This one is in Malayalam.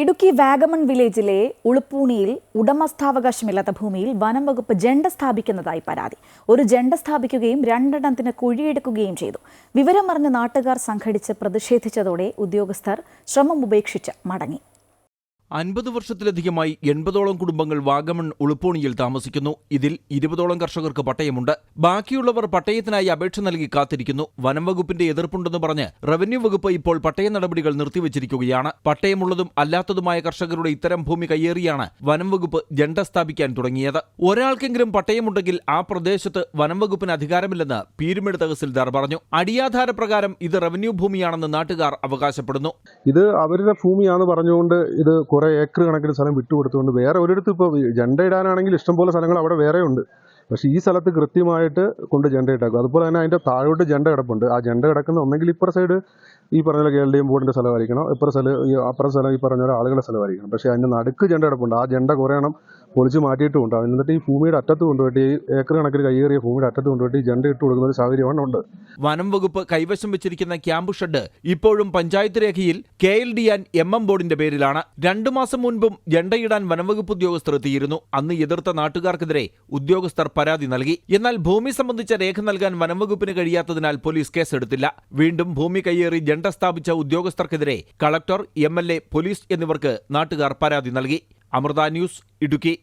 ഇടുക്കി വാഗമൺ വില്ലേജിലെ ഉളുപ്പൂണിയിൽ ഉടമസ്ഥാവകാശമില്ലാത്ത ഭൂമിയിൽ വനം വകുപ്പ് ജെണ്ട സ്ഥാപിക്കുന്നതായി പരാതി. ഒരു ജെണ്ട സ്ഥാപിക്കുകയും രണ്ടെണ്ണത്തിന് കുഴിയെടുക്കുകയും ചെയ്തു. വിവരമറിഞ്ഞ് നാട്ടുകാർ സംഘടിച്ച് പ്രതിഷേധിച്ചതോടെ ഉദ്യോഗസ്ഥർ ശ്രമം ഉപേക്ഷിച്ച് മടങ്ങി. അൻപത് വർഷത്തിലധികമായി എൺപതോളം കുടുംബങ്ങൾ വാഗമൺ ഉളുപ്പോണിയിൽ താമസിക്കുന്നു. ഇതിൽ ഇരുപതോളം കർഷകർക്ക് പട്ടയമുണ്ട്. ബാക്കിയുള്ളവർ പട്ടയത്തിനായി അപേക്ഷ നൽകി കാത്തിരിക്കുന്നു. വനം വകുപ്പിന്റെ എതിർപ്പുണ്ടെന്ന് പറഞ്ഞ് റവന്യൂ വകുപ്പ് ഇപ്പോൾ പട്ടയ നടപടികൾ നിർത്തിവച്ചിരിക്കുകയാണ്. പട്ടയമുള്ളതും അല്ലാത്തതുമായ കർഷകരുടെ ഇത്തരം ഭൂമി കയ്യേറിയാണ് വനം വകുപ്പ് ജണ്ട സ്ഥാപിക്കാൻ തുടങ്ങിയത്. ഒരാൾക്കെങ്കിലും പട്ടയമുണ്ടെങ്കിൽ ആ പ്രദേശത്ത് വനം വകുപ്പിന് അധികാരമില്ലെന്ന് പീരുമേട് തഹസിൽദാർ പറഞ്ഞു. അടിയാധാര പ്രകാരം ഇത് റവന്യൂ ഭൂമിയാണെന്ന് നാട്ടുകാർ അവകാശപ്പെടുന്നു. ഇത് അവരുടെ ഭൂമിയാണെന്ന് പറഞ്ഞുകൊണ്ട് ഇത് കുറെ ഏക്കർ കണക്കിന് സ്ഥലം വിട്ടുകൊടുത്തുകൊണ്ട് വേറെ ഒരിടത്ത് ഇപ്പോൾ ജണ്ട ഇടാനാണെങ്കിൽ ഇഷ്ടംപോലെ സ്ഥലങ്ങൾ അവിടെ വേറെയുണ്ട് പക്ഷെ ഈ സ്ഥലത്ത് കൃത്യമായിട്ട് കൊണ്ട് ജണ്ട ഇട്ടാക്കും. അതുപോലെ തന്നെ അതിന്റെ താഴോട്ട് ജണ്ട കിടപ്പുണ്ട്. ആ ജണ്ട കിടക്കുന്ന ഒന്നെങ്കിൽ ഇപ്പുറ സൈഡ് ഈ പറഞ്ഞ പോലെ കേരളീയം ബോർഡിന്റെ സ്ഥലമായിരിക്കണം. ഇപ്പുറ സ്ഥലം ഈ അപ്പുറം സ്ഥലം ഈ പറഞ്ഞ പോലെ ആളുകളുടെ സ്ഥലമായിരിക്കണം. പക്ഷേ അതിന്റെ നടുക്ക് ജണ്ട കിടപ്പുണ്ട്. ആ ജണ്ട കുറേ എണ്ണം പൊളിച്ച് മാറ്റിയിട്ടുമുണ്ട്. എന്നിട്ട് ഈ ഭൂമിയുടെ അറ്റത്ത് കൊണ്ടുപോയിട്ട് ഈ ഏക്കർ കണക്കിന് കൈയേറിയ ഭൂമിയുടെ അറ്റത്ത് കൊണ്ടുപോയിട്ട് ജണ്ട ഇട്ട് കൊടുക്കുന്ന ഒരു സാഹചര്യമാണ് ഉണ്ട്. വനം വകുപ്പ് കൈവശം വെച്ചിരിക്കുന്ന ക്യാമ്പ് ഷെഡ് ഇപ്പോഴും പഞ്ചായത്ത് രേഖയിൽ K L D and M M ബോർഡിന്റെ പേരിലാണ്. രണ്ടു മാസം മുൻപും ജണ്ടയിടാൻ വനംവകുപ്പ് ഉദ്യോഗസ്ഥർ എത്തിയിരുന്നു. അന്ന് എതിർത്ത നാട്ടുകാർക്കെതിരെ ഉദ്യോഗസ്ഥർ പരാതി നൽകി. എന്നാൽ ഭൂമി സംബന്ധിച്ച രേഖ നൽകാൻ വനംവകുപ്പിന് കഴിയാത്തതിനാൽ പോലീസ് കേസെടുത്തില്ല. വീണ്ടും ഭൂമി കൈയേറി ജണ്ട സ്ഥാപിച്ച ഉദ്യോഗസ്ഥർക്കെതിരെ കളക്ടർ എ പോലീസ് എന്നിവർക്ക് നാട്ടുകാർ പരാതി നൽകി. അമൃത ന്യൂസ് ഇടുക്കി